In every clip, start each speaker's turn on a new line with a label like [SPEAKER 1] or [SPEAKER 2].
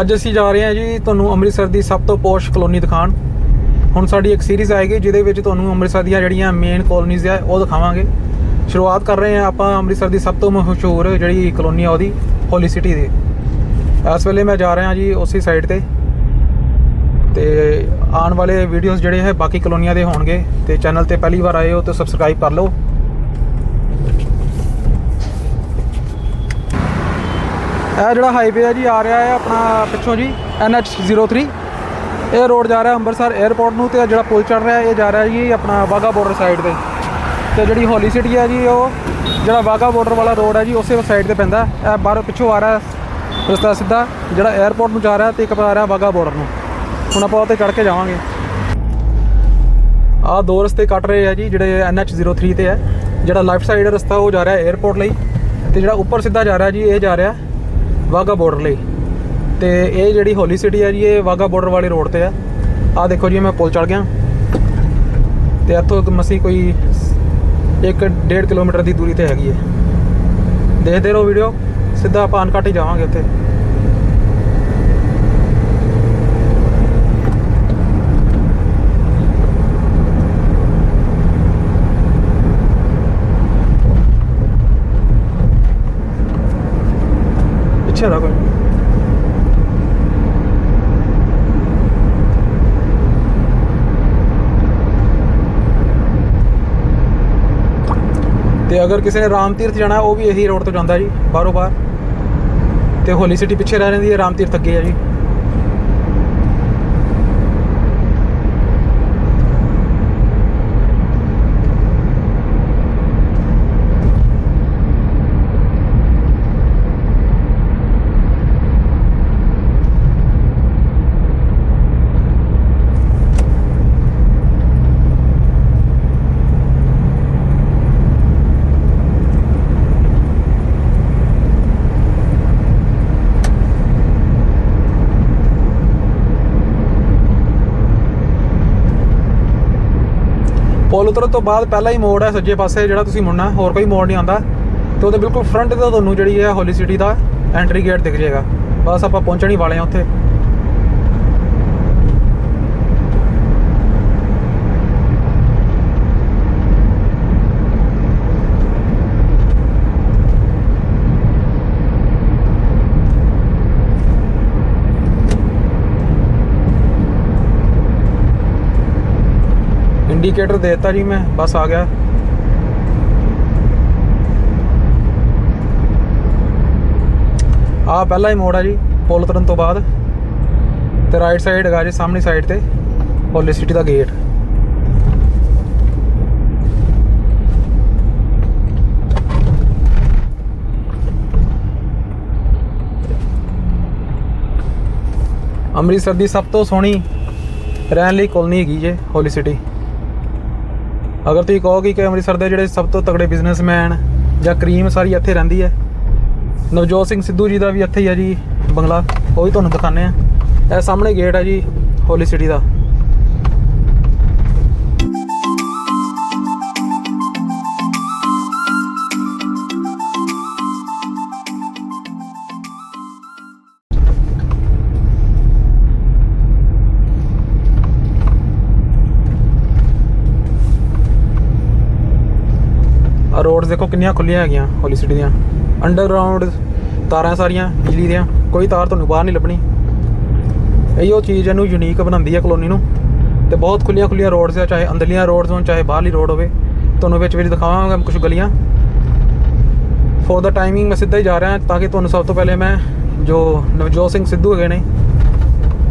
[SPEAKER 1] ਅੱਜ ਅਸੀਂ ਜਾ ਰਹੇ ਹਾਂ ਜੀ ਤੁਹਾਨੂੰ ਅੰਮ੍ਰਿਤਸਰ ਦੀ ਸਭ ਤੋਂ ਪੋਸ਼ ਕਲੋਨੀ ਦਿਖਾਣ ਹੁਣ ਸਾਡੀ ਇੱਕ ਸੀਰੀਜ਼ ਆਏਗੀ ਜਿਹਦੇ ਵਿੱਚ ਤੁਹਾਨੂੰ ਅੰਮ੍ਰਿਤਸਰ ਦੀਆਂ ਜਿਹੜੀਆਂ ਮੇਨ ਕਲੋਨੀਜ਼ ਆ, ਉਹ ਦਿਖਾਵਾਂਗੇ। ਸ਼ੁਰੂਆਤ ਕਰ ਰਹੇ ਹਾਂ ਆਪਾਂ ਅੰਮ੍ਰਿਤਸਰ ਦੀ ਸਭ ਤੋਂ ਮਸ਼ਹੂਰ ਜਿਹੜੀ ਕਲੋਨੀ ਆ ਉਹਦੀ ਹੋਲੀ ਸਿਟੀ ਦੀ। ਇਸ ਵੇਲੇ ਮੈਂ ਜਾ ਰਿਹਾ ਜੀ ਉਸੇ ਸਾਈਡ ਤੇ। ਤੇ ਆਉਣ ਵਾਲੇ ਵੀਡੀਓਜ਼ ਜਿਹੜੇ ਹੈ ਬਾਕੀ ਕਲੋਨੀਆਂ ਦੇ ਹੋਣਗੇ। ਤੇ ਚੈਨਲ ਤੇ ਪਹਿਲੀ ਵਾਰ ਆਏ ਹੋ ਤਾਂ ਸਬਸਕ੍ਰਾਈਬ ਕਰ ਲਓ। ਇਹ ਜਿਹੜਾ ਹਾਈਵੇ ਹੈ ਜੀ, ਆ ਰਿਹਾ ਹੈ ਆਪਣਾ ਪਿੱਛੋਂ ਜੀ NH03 ਇਹ ਰੋਡ ਜਾ ਰਿਹਾ ਅੰਮ੍ਰਿਤਸਰ 에ਅਰਪੋਰਟ ਨੂੰ ਤੇ ਜਿਹੜਾ ਪੁਲ ਚੜ ਰਿਹਾ, ਇਹ ਜਾ ਰਿਹਾ ਜੀ ਆਪਣਾ ਵਾਗਾ ਬਾਰਡਰ ਸਾਈਡ ਤੇ। ਤੇ ਜਿਹੜੀ ਹੋਲੀ ਸਿਟੀ ਹੈ ਜੀ, ਉਹ ਜਿਹੜਾ ਵਾਗਾ ਬਾਰਡਰ ਵਾਲਾ ਰੋਡ ਹੈ ਜੀ, ਉਸੇ ਸਾਈਡ ਤੇ ਪੈਂਦਾ। ਇਹ ਬਾਹਰ ਪਿੱਛੋਂ ਆ ਰਿਹਾ ਰਸਤਾ ਸਿੱਧਾ, ਜਿਹੜਾ 에ਅਰਪੋਰਟ ਨੂੰ ਜਾ ਰਿਹਾ ਤੇ ਇੱਕ ਆ ਰਿਹਾ ਵਾਗਾ ਬਾਰਡਰ ਨੂੰ। ਹੁਣ ਆਪਾਂ ਉੱਤੇ ਚੜ ਕੇ ਜਾਵਾਂਗੇ। ਆ ਦੋ ਰਸਤੇ ਕੱਟ ਰਹੇ ਹੈ ਜੀ, ਜਿਹੜੇ NH03 ਤੇ ਹੈ ਜਿਹੜਾ ਲੈਫਟ ਸਾਈਡ ਰਸਤਾ, ਉਹ ਜਾ ਰਿਹਾ 에ਅਰਪੋਰਟ ਲਈ। ਤੇ ਜਿਹੜਾ ਉੱਪਰ ਸਿੱਧਾ ਜਾ ਰਿਹਾ ਜੀ, ਇਹ ਜਾ ਰਿਹਾ ਵਾਗਾ ਬਾਰਡਰ ਲਈ। ਤੇ ਇਹ ਜਿਹੜੀ ਹੋਲੀ ਸਿਟੀ ਹੈ ਜੀ, ਇਹ ਵਾਗਾ ਬਾਰਡਰ ਵਾਲੇ ਰੋਡ ਤੇ ਹੈ ਆਹ ਦੇਖੋ ਜੀ ਮੈਂ ਪੁਲ ਚੜ ਗਿਆ। ਤੇ ਇੱਥੋਂ ਮਸੀ ਕੋਈ 1.5 ਕਿਲੋਮੀਟਰ ਦੀ ਦੂਰੀ ਤੇ ਹੈਗੀ ਹੈ। ਦੇਖਦੇ ਰਹੋ ਵੀਡੀਓ ਸਿੱਧਾ ਆਪਾਂ ਅਨਕਟ ਹੀ ਜਾਵਾਂਗੇ ਉੱਥੇ। ਪਿੱਛੇ ਦਾ ਕੋਈ। ਤੇ ਅਗਰ ਕਿਸੇ ਨੇ ਰਾਮ ਤੀਰਥ ਜਾਣਾ, ਉਹ ਵੀ ਇਹੀ ਰੋਡ ਤੋਂ ਜਾਂਦਾ ਜੀ, ਬਾਹਰੋਂ ਬਾਹਰ। ਤੇ ਹੋਲੀ ਸਿਟੀ ਪਿੱਛੇ ਰਹਿ ਜਾਂਦੀ ਹੈ, ਰਾਮ ਤੀਰਥ ਅੱਗੇ ਹੈ ਜੀ। ਪੁਲ ਉਤਰਨ ਤੋਂ ਬਾਅਦ ਪਹਿਲਾ ਹੀ ਮੋੜ ਹੈ ਸੱਜੇ ਪਾਸੇ ਜਿਹੜਾ ਤੁਸੀਂ ਮੁੜਨਾ, ਹੋਰ ਕੋਈ ਮੋੜ ਨਹੀਂ ਆਉਂਦਾ। ਤੇ ਉਹਦੇ ਬਿਲਕੁਲ ਫਰੰਟ ਤੇ ਤੁਹਾਨੂੰ ਜਿਹੜੀ ਹੈ ਹੋਲੀ ਸਿਟੀ ਦਾ ਐਂਟਰੀ ਗੇਟ ਦਿਖ ਜਾਏਗਾ। ਬਸ ਆਪਾਂ ਪਹੁੰਚਣ ਹੀ ਵਾਲੇ ਹਾਂ ਉੱਥੇ। ਇੰਡੀਕੇਟਰ ਦੇ ਦਿੱਤਾ ਜੀ ਮੈਂ, ਬਸ ਆ ਗਿਆ। ਆ ਪਹਿਲਾ ਹੀ ਮੋੜ ਆ ਜੀ, ਪੁਲ ਉਤਰਨ ਤੋਂ ਬਾਅਦ। ਤੇ ਰਾਈਟ ਸਾਈਡ ਹੈਗਾ ਜੀ, ਸਾਹਮਣੀ ਸਾਈਡ ਤੇ ਹੋਲੀ ਸਿਟੀ ਦਾ ਗੇਟ ਅੰਮ੍ਰਿਤਸਰ ਦੀ ਸਭ ਤੋਂ ਸੋਹਣੀ ਰਹਿਣ ਲਈ ਕਲੋਨੀ ਹੈਗੀ ਜੇ ਹੋਲੀ ਸਿਟੀ ਅਗਰ ਤੁਸੀਂ ਕਹੋਗੇ ਕਿ ਅੰਮ੍ਰਿਤਸਰ ਦੇ ਜਿਹੜੇ ਸਭ ਤੋਂ ਤਕੜੇ ਬਿਜ਼ਨਸਮੈਨ ਜਾਂ ਕਰੀਮ ਸਾਰੀ ਇੱਥੇ ਰਹਿੰਦੀ ਹੈ, ਨਵਜੋਤ ਸਿੰਘ ਸਿੱਧੂ ਜੀ ਦਾ ਵੀ ਇੱਥੇ ਹੀ ਹੈ ਜੀ, ਬੰਗਲਾ, ਉਹ ਵੀ ਤੁਹਾਨੂੰ ਦਿਖਾਣੇ ਆ ਇਹ ਸਾਹਮਣੇ ਗੇਟ ਹੈ ਜੀ ਹੋਲੀ ਸਿਟੀ ਦਾ। ਆ ਰੋਡਸ ਦੇਖੋ ਕਿੰਨੀਆਂ ਖੁੱਲੀਆਂ ਹੈਗੀਆਂ ਹੋਲੀ ਸਿਟੀ ਦੀਆਂ। ਅੰਡਰਗਰਾਉਂਡ ਤਾਰਾਂ ਸਾਰੀਆਂ, ਬਿਜਲੀ ਦੀਆਂ। ਕੋਈ ਤਾਰ ਤੁਹਾਨੂੰ ਬਾਹਰ ਨਹੀਂ ਲੱਭਣੀ। ਇਹੋ ਚੀਜ਼ ਇਹਨੂੰ ਯੂਨੀਕ ਬਣਾਉਂਦੀ ਹੈ ਕਲੋਨੀ ਨੂੰ। ਤੇ ਬਹੁਤ ਖੁੱਲੀਆਂ ਖੁੱਲੀਆਂ ਰੋਡਸ ਆ, ਚਾਹੇ ਅੰਦਰਲੀਆਂ ਰੋਡਸ ਹੋਣ, ਚਾਹੇ ਬਾਹਰਲੀ ਰੋਡ ਹੋਵੇ। ਤੁਹਾਨੂੰ ਵਿੱਚ ਵਿੱਚ ਦਿਖਾਵਾਂਗਾ ਕੁਝ ਗਲੀਆਂ। ਫੋਰ ਦਾ ਟਾਈਮਿੰਗ ਮੈਂ ਸਿੱਧਾ ਹੀ ਜਾ ਰਿਹਾ, ਤਾਂ ਕਿ ਤੁਹਾਨੂੰ ਸਭ ਤੋਂ ਪਹਿਲੇ ਮੈਂ ਜੋ ਨਵਜੋਤ ਸਿੰਘ ਸਿੱਧੂ ਹੈਗੇ ਨੇ,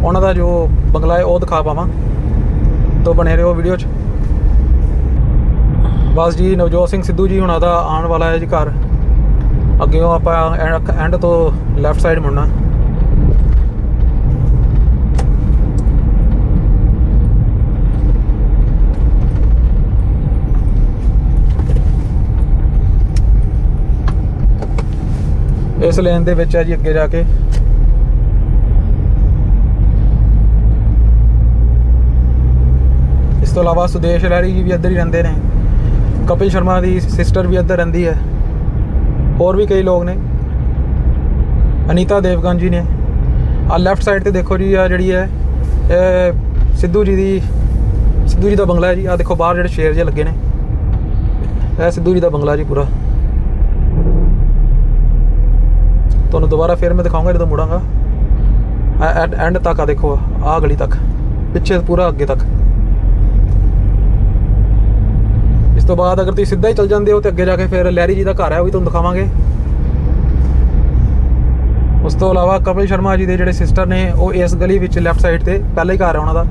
[SPEAKER 1] ਉਹਨਾਂ ਦਾ ਜੋ ਬੰਗਲਾ ਹੈ, ਉਹ ਦਿਖਾ ਪਾਵਾਂ। ਤੋਂ ਬਣੇ ਰਹੋ ਵੀਡੀਓ 'ਚ। ਬਸ ਜੀ, ਨਵਜੋਤ ਸਿੰਘ ਸਿੱਧੂ ਜੀ ਹੁਣਾਂ ਦਾ ਆਉਣ ਵਾਲਾ ਹੈ ਜੀ ਘਰ। ਅੱਗੇੋਂ ਆਪਾਂ ਐਂਡ ਤੋਂ ਲੈਫਟ ਸਾਈਡ ਮੁੜਨਾ। ਇਸ ਲੇਨ ਦੇ ਵਿੱਚ ਹੈ ਜੀ ਅੱਗੇ ਜਾ ਕੇ। ਇਸ ਤੋਂ ਇਲਾਵਾ ਸੁਦੇਸ਼ ਲਹਿਰੀ ਜੀ ਵੀ ਇੱਧਰ ਹੀ ਰਹਿੰਦੇ ਨੇ। ਕਪਿਲ ਸ਼ਰਮਾ ਦੀ ਸਿਸਟਰ ਵੀ ਇੱਧਰ ਰਹਿੰਦੀ ਹੈ। ਹੋਰ ਵੀ ਕਈ ਲੋਕ ਨੇ। ਅਨੀਤਾ ਦੇਵਗਨ ਜੀ ਨੇ। ਆ ਲੈਫਟ ਸਾਈਡ ਤੇ ਦੇਖੋ ਜੀ ਆ ਜਿਹੜੀ ਹੈ, ਇਹ ਸਿੱਧੂ ਜੀ ਦੀ, ਸਿੱਧੂ ਜੀ ਦਾ ਬੰਗਲਾ ਹੈ ਜੀ। ਆ ਦੇਖੋ ਬਾਹਰ ਜਿਹੜੇ ਸ਼ੇਰ ਜਿਹੇ ਲੱਗੇ ਨੇ। ਇਹ ਸਿੱਧੂ ਜੀ ਦਾ ਬੰਗਲਾ ਜੀ ਪੂਰਾ। ਤੁਹਾਨੂੰ ਦੁਬਾਰਾ ਫਿਰ ਮੈਂ ਦਿਖਾਉਂਗਾ ਜਦੋਂ ਮੁੜਾਂਗਾ। ਐਟ ਐਂਡ ਤੱਕ ਆ ਦੇਖੋ ਆ ਗਲੀ ਤੱਕ। ਪਿੱਛੇ ਪੂਰਾ ਅੱਗੇ ਤੱਕ। ਇਸ ਤੋਂ ਬਾਅਦ ਅਗਰ ਤੁਸੀਂ ਸਿੱਧਾ ਹੀ ਚੱਲ ਜਾਂਦੇ ਹੋ ਤੇ ਅੱਗੇ ਜਾ ਕੇ ਫਿਰ ਲਹਿਰੀ ਜੀ ਦਾ ਘਰ ਹੈ, ਉਹ ਵੀ ਤੁਹਾਨੂੰ ਦਿਖਾਵਾਂਗੇ। ਉਸ ਤੋਂ ਇਲਾਵਾ ਕਪਿਲ ਸ਼ਰਮਾ ਜੀ ਦੇ ਜਿਹੜੇ ਸਿਸਟਰ ਨੇ, ਉਹ ਇਸ ਗਲੀ ਵਿੱਚ ਲੈਫਟ ਸਾਈਡ ਤੇ ਪਹਿਲਾ ਹੀ ਘਰ ਹੈ ਉਹਨਾਂ ਦਾ।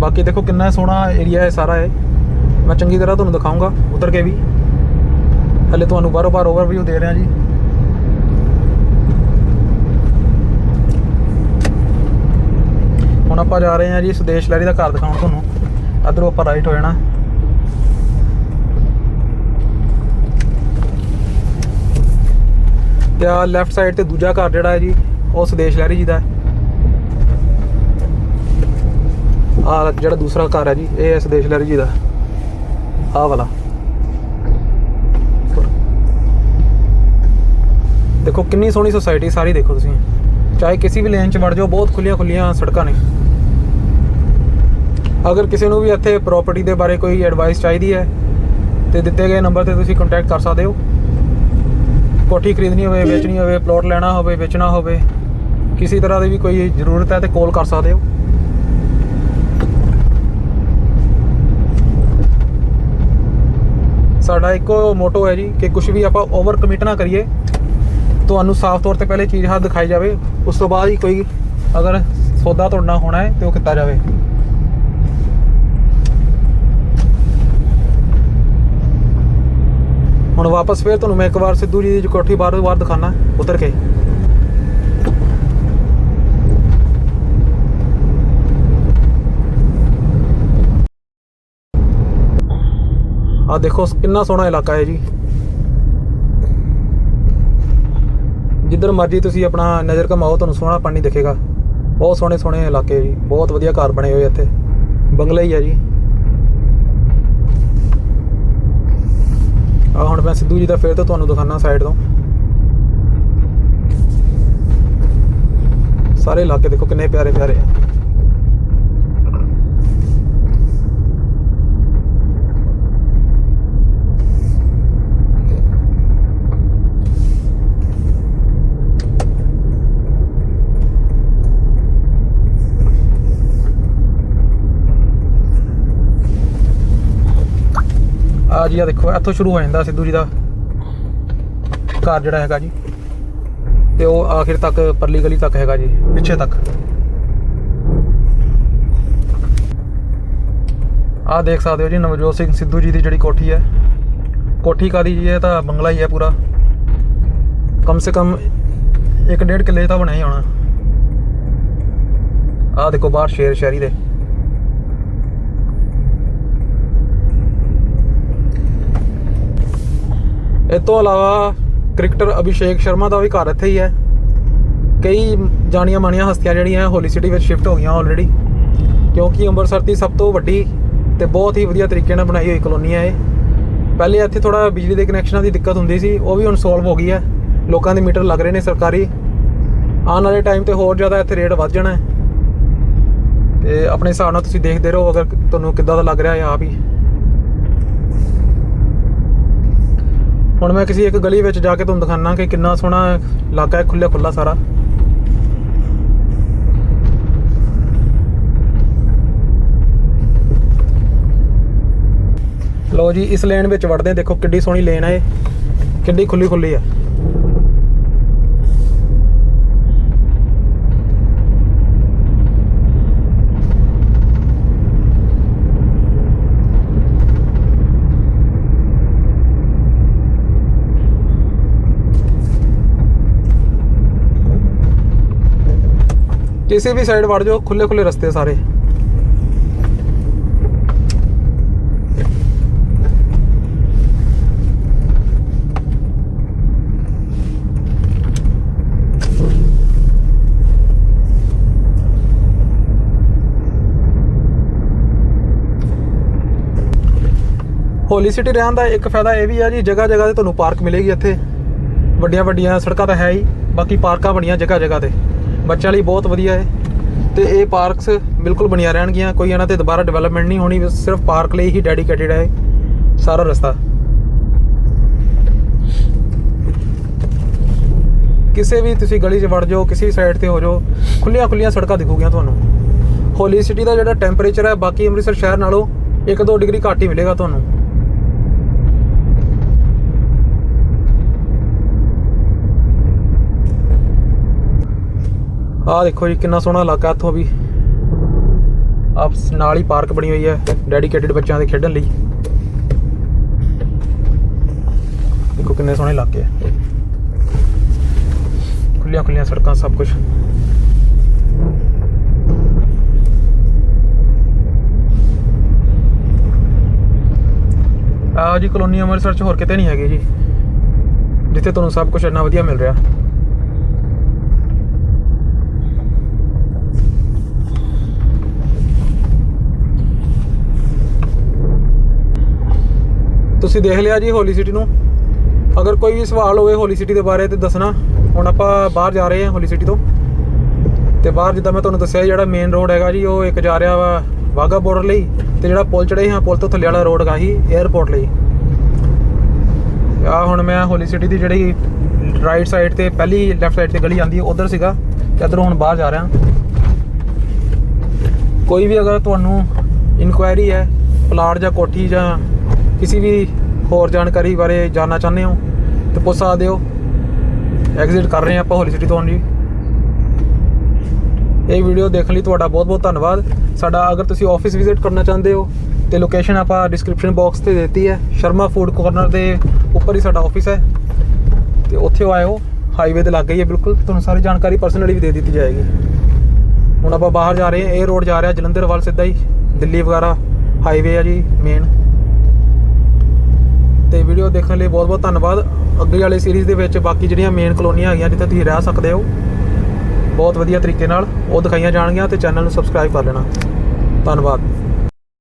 [SPEAKER 1] ਬਾਕੀ ਦੇਖੋ ਕਿੰਨਾ ਸੋਹਣਾ ਏਰੀਆ ਹੈ ਸਾਰਾ ਇਹ। ਮੈਂ ਚੰਗੀ ਤਰ੍ਹਾਂ ਤੁਹਾਨੂੰ ਦਿਖਾਉਂਗਾ ਉਤਰ ਕੇ ਵੀ। ਹਲੇ ਤੁਹਾਨੂੰ ਬਾਰੋ-ਬਾਰ ਓਵਰਵਿਊ ਦੇ ਰਿਹਾ ਜੀ। ਹੁਣ ਆਪਾਂ ਜਾ ਰਹੇ ਹਾਂ ਜੀ ਸੁਦੇਸ਼ ਲਹਿਰੀ ਦਾ ਘਰ ਦਿਖਾਉਣ ਤੁਹਾਨੂੰ। ਇੱਧਰੋਂ ਆਪਾਂ ਰਾਈਟ ਹੋ ਜਾਣਾ। ਤੇ ਆ ਲੈਫਟ ਸਾਈਡ ਤੇ ਦੂਜਾ ਘਰ ਜਿਹੜਾ ਹੈ ਜੀ, ਉਹ ਸੁਦੇਸ਼ ਲਹਿਰੀ ਜੀ ਦਾ ਆ ਜਿਹੜਾ ਦੂਸਰਾ ਘਰ ਹੈ ਜੀ, ਇਹ ਹੈ ਸੁਦੇਸ਼ ਲਹਿਰੀ ਜੀ ਦਾ। ਆਹ ਵਾਲਾ। ਦੇਖੋ, ਕਿੰਨੀ ਸੋਹਣੀ ਸੁਸਾਇਟੀ ਸਾਰੀ ਦੇਖੋ ਤੁਸੀਂ। ਚਾਹੇ ਕਿਸੇ ਵੀ ਲੇਨ 'ਚ ਵੜ ਜਾਓ, ਬਹੁਤ ਖੁੱਲੀਆਂ ਖੁੱਲੀਆਂ ਸੜਕਾਂ ਨੇ। ਅਗਰ ਕਿਸੇ ਨੂੰ ਵੀ ਇੱਥੇ ਪ੍ਰਾਪਰਟੀ ਦੇ ਬਾਰੇ ਕੋਈ ਐਡਵਾਈਸ ਚਾਹੀਦੀ ਹੈ ਤੇ ਦਿੱਤੇ ਗਏ ਨੰਬਰ ਤੇ ਤੁਸੀਂ ਕੰਟੈਕਟ ਕਰ ਸਕਦੇ ਹੋ। ਕੋਠੀ ਖਰੀਦਣੀ ਹੋਵੇ ਵੇਚਣੀ ਹੋਵੇ ਪਲਾਟ ਲੈਣਾ ਹੋਵੇ ਵੇਚਣਾ ਹੋਵੇ ਕਿਸੇ ਤਰ੍ਹਾਂ ਦੀ ਵੀ ਕੋਈ ਜ਼ਰੂਰਤ ਹੈ ਤੇ ਕਾਲ ਕਰ ਸਕਦੇ ਹੋ। ਸਾਡਾ ਇੱਕੋ ਮੋਟੋ ਹੈ ਜੀ ਕਿ ਕੁਝ ਵੀ ਆਪਾਂ ਓਵਰ ਕਮਿਟ ਨਾ ਕਰੀਏ ਤੁਹਾਨੂੰ ਸਾਫ਼ ਤੌਰ ਤੇ ਪਹਿਲੇ ਚੀਜ਼ ਹੱਥ ਦਿਖਾਈ ਜਾਵੇ ਉਸ ਤੋਂ ਬਾਅਦ ਹੀ ਕੋਈ ਅਗਰ ਸੌਦਾ ਤੁਹਾਡਾ ਹੋਣਾ ਹੈ ਤੇ ਉਹ ਕੀਤਾ ਜਾਵੇ। ਹੁਣ ਵਾਪਸ ਫੇਰ ਤੁਹਾਨੂੰ ਮੈਂ ਇੱਕ ਵਾਰ ਸਿੱਧੂ ਜੀ ਦੀ ਕੋਠੀ ਬਾਹਰੋਂ ਬਾਹਰ ਦਿਖਾਣਾ ਉਤਰ ਕੇ। ਆ ਦੇਖੋ, ਕਿੰਨਾ ਸੋਹਣਾ ਇਲਾਕਾ ਹੈ ਜੀ। ਜਿੱਧਰ ਮਰਜ਼ੀ ਤੁਸੀਂ ਆਪਣਾ ਨਜ਼ਰ ਘਮਾਓ, ਤੁਹਾਨੂੰ ਸੋਹਣਾ ਪਾਣੀ ਦਿਖੇਗਾ। ਬਹੁਤ ਸੋਹਣੇ ਸੋਹਣੇ ਇਲਾਕੇ ਜੀ, ਬਹੁਤ ਵਧੀਆ ਘਰ ਬਣੇ ਹੋਏ ਇੱਥੇ। ਬੰਗਲੇ ਹੀ ਆ ਜੀ। ਆ ਹੁਣ ਮੈਂ ਸਿੱਧੂ ਜੀ ਦਾ ਫੇਰ ਤੋਂ ਤੁਹਾਨੂੰ ਦਿਖਾਣਾ ਸਾਈਡ ਤੋਂ। ਸਾਰੇ ਇਲਾਕੇ ਦੇਖੋ ਕਿੰਨੇ ਪਿਆਰੇ ਪਿਆਰੇ ਆ। ਆ ਜੀ ਆ ਦੇਖੋ, ਇੱਥੋਂ ਸ਼ੁਰੂ ਹੋ ਜਾਂਦਾ ਸਿੱਧੂ ਜੀ ਦਾ ਘਰ ਜਿਹੜਾ ਹੈਗਾ ਜੀ। ਤੇ ਉਹ ਆਖਿਰ ਤੱਕ, ਪਰਲੀ ਗਲੀ ਤੱਕ ਹੈਗਾ ਜੀ, ਪਿੱਛੇ ਤੱਕ। ਆ ਦੇਖ ਸਕਦੇ ਹੋ ਜੀ, ਨਵਜੋਤ ਸਿੰਘ ਸਿੱਧੂ ਜੀ ਦੀ ਜਿਹੜੀ ਕੋਠੀ ਹੈ। ਕੋਠੀ ਕਾਦੀ ਜੀ, ਇਹ ਤਾਂ ਬੰਗਲਾ ਹੀ ਹੈ ਪੂਰਾ। ਕਮ ਸੇ ਕਮ ਇੱਕ ਡੇਢ ਕਿੱਲੇ ਤਾਂ ਬਣਿਆ ਹੀ ਹੋਣਾ। ਆ ਦੇਖੋ ਬਾਹਰ ਸ਼ੇਰ ਸ਼ਹਿਰੀ ਦੇ। ਇਹ ਤੋਂ ਇਲਾਵਾ ਕ੍ਰਿਕਟਰ ਅਭਿਸ਼ੇਕ ਸ਼ਰਮਾ ਦਾ ਵੀ ਘਰ ਇੱਥੇ ਹੀ ਹੈ। ਕਈ ਜਾਣੀਆਂ ਮਾਣੀਆਂ ਹਸਤੀਆਂ ਜਿਹੜੀਆਂ ਹੋਲੀ ਸਿਟੀ ਵਿੱਚ ਸ਼ਿਫਟ ਹੋ ਗਈਆਂ ਆਲਰੇਡੀ ਕਿਉਂਕਿ ਅੰਮ੍ਰਿਤਸਰ ਦੀ ਸਭ ਤੋਂ ਵੱਡੀ ਤੇ ਬਹੁਤ ਹੀ ਵਧੀਆ ਤਰੀਕੇ ਨਾਲ ਬਣਾਈ ਹੋਈ ਕਲੋਨੀ ਹੈ ਇਹ। ਪਹਿਲੇ ਇੱਥੇ ਥੋੜਾ ਬਿਜਲੀ ਦੇ ਕਨੈਕਸ਼ਨਾਂ ਦੀ ਦਿੱਕਤ ਹੁੰਦੀ ਸੀ, ਉਹ ਵੀ ਹੁਣ ਸੋਲਵ ਹੋ ਗਈ ਹੈ। ਲੋਕਾਂ ਦੇ ਮੀਟਰ ਲੱਗ ਰਹੇ ਨੇ ਸਰਕਾਰੀ। ਆਉਣ ਵਾਲੇ ਟਾਈਮ ਤੇ ਹੋਰ ਜ਼ਿਆਦਾ ਇੱਥੇ ਰੇਟ ਵੱਧ ਜਾਣਾ ਹੈ। ਤੇ ਆਪਣੇ ਹਿਸਾਬ ਨਾਲ ਤੁਸੀਂ ਦੇਖਦੇ ਰਹੋ ਅਗਰ ਤੁਹਾਨੂੰ ਕਿੱਦਾਂ ਦਾ ਲੱਗ ਰਿਹਾ ਹੈ ਆਪ ਹੀ। ਹੁਣ ਮੈਂ ਕਿਸੇ ਇੱਕ ਗਲੀ ਵਿੱਚ ਜਾ ਕੇ ਤੁਹਾਨੂੰ ਦਿਖਾਣਾ ਕਿ ਕਿੰਨਾ ਸੋਹਣਾ ਇਲਾਕਾ ਹੈ ਖੁੱਲਿਆ ਖੁੱਲਾ ਸਾਰਾ ਲਓ ਜੀ, ਇਸ ਲੇਨ ਵਿੱਚ ਵੜਦੇ ਹਾਂ। ਦੇਖੋ ਕਿੱਡੀ ਸੋਹਣੀ ਲੇਨ ਹੈ ਇਹ ਕਿੱਡੀ ਖੁੱਲੀ ਖੁੱਲੀ ਆ ਕਿਸੇ ਵੀ ਸਾਈਡ ਵੜ ਜਾਓ ਖੁੱਲੇ ਖੁੱਲੇ ਰਸਤੇ ਸਾਰੇ। ਹੋਲੀ ਸਿਟੀ ਰਹਿਣ ਦਾ ਇੱਕ ਫਾਇਦਾ ਇਹ ਵੀ ਆ ਜੀ ਜਗ੍ਹਾ ਜਗ੍ਹਾ ਤੇ ਤੁਹਾਨੂੰ ਪਾਰਕ ਮਿਲੇਗੀ ਇੱਥੇ। ਵੱਡੀਆਂ ਵੱਡੀਆਂ ਸੜਕਾਂ ਤਾਂ ਹੈ ਹੀ, ਬਾਕੀ ਪਾਰਕਾਂ ਬਣੀਆਂ ਜਗ੍ਹਾ ਜਗ੍ਹਾ ਤੇ। ਬੱਚਿਆਂ ਲਈ ਬਹੁਤ ਵਧੀਆ ਹੈ। ਤੇ ਇਹ ਪਾਰਕਸ ਬਿਲਕੁਲ ਬਣੀਆਂ ਰਹਿਣਗੀਆਂ, ਕੋਈ ਇਹਨਾਂ ਤੇ ਦੁਬਾਰਾ ਡਿਵੈਲਪਮੈਂਟ ਨਹੀਂ ਹੋਣੀ, ਸਿਰਫ ਪਾਰਕ ਲਈ ਹੀ ਡੈਡੀਕੇਟਿਡ ਹੈ ਸਾਰਾ ਰਸਤਾ। ਕਿਸੇ ਵੀ ਤੁਸੀਂ ਗਲੀ 'ਚ ਵੜ ਜਾਓ, ਕਿਸੇ ਸਾਈਡ ਤੇ ਹੋ ਜਾਓ ਖੁੱਲੀਆਂ ਖੁੱਲੀਆਂ ਸੜਕਾਂ ਦਿਖੂਗੀਆਂ ਤੁਹਾਨੂੰ। ਹੋਲੀ ਸਿਟੀ ਦਾ ਜਿਹੜਾ ਟੈਂਪਰੇਚਰ ਹੈ, ਬਾਕੀ ਅੰਮ੍ਰਿਤਸਰ ਸ਼ਹਿਰ ਨਾਲੋਂ 1-2 ਡਿਗਰੀ ਘੱਟ ਹੀ ਮਿਲੇਗਾ ਤੁਹਾਨੂੰ। ਆਹ ਦੇਖੋ ਜੀ, ਕਿੰਨਾ ਸੋਹਣਾ ਇਲਾਕਾ ਇੱਥੋਂ ਵੀ। ਆਪ ਨਾਲ ਹੀ ਪਾਰਕ ਬਣੀ ਹੋਈ ਹੈ ਡੈਡੀਕੇਟਿਡ ਬੱਚਿਆਂ ਦੇ ਖੇਡਣ ਲਈ। ਦੇਖੋ ਕਿੰਨੇ ਸੋਹਣੇ ਇਲਾਕੇ ਹੈ ਖੁੱਲੀਆਂ ਖੁੱਲੀਆਂ ਸੜਕਾਂ ਸਭ ਕੁਝ ਆ ਜੀ, ਕਲੋਨੀ ਅੰਮ੍ਰਿਤਸਰ ਚ ਹੋਰ ਕਿਤੇ ਨਹੀਂ ਹੈਗੀ ਜੀ, ਜਿੱਥੇ ਤੁਹਾਨੂੰ ਸਭ ਕੁਝ ਇੰਨਾ ਵਧੀਆ ਮਿਲ ਰਿਹਾ। ਤੁਸੀਂ ਦੇਖ ਲਿਆ ਜੀ ਹੋਲੀ ਸਿਟੀ ਨੂੰ। ਅਗਰ ਕੋਈ ਵੀ ਸਵਾਲ ਹੋਵੇ ਹੋਲੀ ਸਿਟੀ ਦੇ ਬਾਰੇ ਤੇ ਦੱਸਣਾ, ਹੁਣ ਆਪਾਂ ਬਾਹਰ ਜਾ ਰਹੇ ਹਾਂ ਹੋਲੀ ਸਿਟੀ ਤੋਂ। ਤੇ ਬਾਹਰ ਜਿੱਦਾਂ ਮੈਂ ਤੁਹਾਨੂੰ ਦੱਸਿਆ, ਜਿਹੜਾ ਮੇਨ ਰੋਡ ਹੈਗਾ ਜੀ, ਉਹ ਇੱਕ ਜਾ ਰਿਹਾ ਵਾ ਵਾਗਾ ਬਾਰਡਰ ਲਈ ਤੇ ਜਿਹੜਾ ਪੁਲ ਚੜੇ ਹਾਂ, ਪੁਲ ਤੋਂ ਥੱਲੇ ਵਾਲਾ ਰੋਡ ਹੈਗਾ ਹੀ 에ਅਰਪੋਰਟ ਲਈ। ਆ ਹੁਣ ਮੈਂ ਹੋਲੀ ਸਿਟੀ ਦੀ ਜਿਹੜੀ ਰਾਈਟ ਸਾਈਡ ਤੇ, ਪਹਿਲੀ ਲੈਫਟ ਸਾਈਡ ਤੇ ਗਲੀ ਆਂਦੀ ਹੈ ਉਧਰ ਸੀਗਾ। ਤੇ ਇੱਧਰੋਂ ਹੁਣ ਬਾਹਰ ਜਾ ਰਿਹਾ। ਕੋਈ ਵੀ ਅਗਰ ਤੁਹਾਨੂੰ ਇਨਕੁਆਇਰੀ ਹੈ, ਪਲਾਟ ਜਾਂ ਕੋਠੀ ਜਾਂ ਕਿਸੇ ਵੀ ਹੋਰ ਜਾਣਕਾਰੀ ਬਾਰੇ ਜਾਣਨਾ ਚਾਹੁੰਦੇ ਹੋ ਤੇ ਪੁੱਛ ਸਕਦੇ ਹੋ। ਐਗਜ਼ਿਟ ਕਰ ਰਹੇ ਹਾਂ ਆਪਾਂ ਹੋਲੀ ਸਿਟੀ ਤੋਂ ਜੀ। ਇਹ ਵੀਡੀਓ ਦੇਖਣ ਲਈ ਤੁਹਾਡਾ ਬਹੁਤ ਬਹੁਤ ਧੰਨਵਾਦ। ਸਾਡਾ ਅਗਰ ਤੁਸੀਂ ਆਫਿਸ ਵਿਜ਼ਿਟ ਕਰਨਾ ਚਾਹੁੰਦੇ ਹੋ ਤੇ ਲੋਕੇਸ਼ਨ ਆਪਾਂ ਡਿਸਕ੍ਰਿਪਸ਼ਨ ਬਾਕਸ ਤੇ ਦਿੱਤੀ ਹੈ। ਸ਼ਰਮਾ ਫੂਡ ਕਾਰਨਰ ਦੇ ਉੱਪਰ ਹੀ ਸਾਡਾ ਆਫਿਸ ਹੈ। ਤੇ ਉੱਥੇ ਆਇਓ। ਹਾਈਵੇ ਦੇ ਲੱਗ ਗਈ ਹੈ ਬਿਲਕੁਲ। ਤੁਹਾਨੂੰ ਸਾਰੀ ਜਾਣਕਾਰੀ ਪਰਸਨਲੀ ਵੀ ਦੇ ਦਿੱਤੀ ਜਾਏਗੀ। ਹੁਣ ਆਪਾਂ ਬਾਹਰ ਜਾ ਰਹੇ ਹਾਂ। ਇਹ ਰੋਡ ਜਾ ਰਿਹਾ ਜਲੰਧਰ ਵੱਲ ਸਿੱਧਾ ਹੀ। ਦਿੱਲੀ ਵਗੈਰਾ ਹਾਈਵੇ ਆ ਜੀ ਮੇਨ ਤੇ ਵੀਡੀਓ ਦੇਖਣ ਲਈ ਬਹੁਤ ਬਹੁਤ ਧੰਨਵਾਦ। ਅੱਗੇ ਵਾਲੀ ਸੀਰੀਜ਼ ਦੇ ਵਿੱਚ ਬਾਕੀ ਜਿਹੜੀਆਂ ਮੇਨ ਕਲੋਨੀਆਂ ਹੈਗੀਆਂ ਜਿੱਥੇ ਤੁਸੀਂ ਰਹਿ ਸਕਦੇ ਹੋ, ਬਹੁਤ ਵਧੀਆ ਤਰੀਕੇ ਨਾਲ ਉਹ ਦਿਖਾਈਆਂ ਜਾਣਗੀਆਂ ਤੇ ਚੈਨਲ ਨੂੰ ਸਬਸਕ੍ਰਾਈਬ ਕਰ ਲੈਣਾ। ਧੰਨਵਾਦ।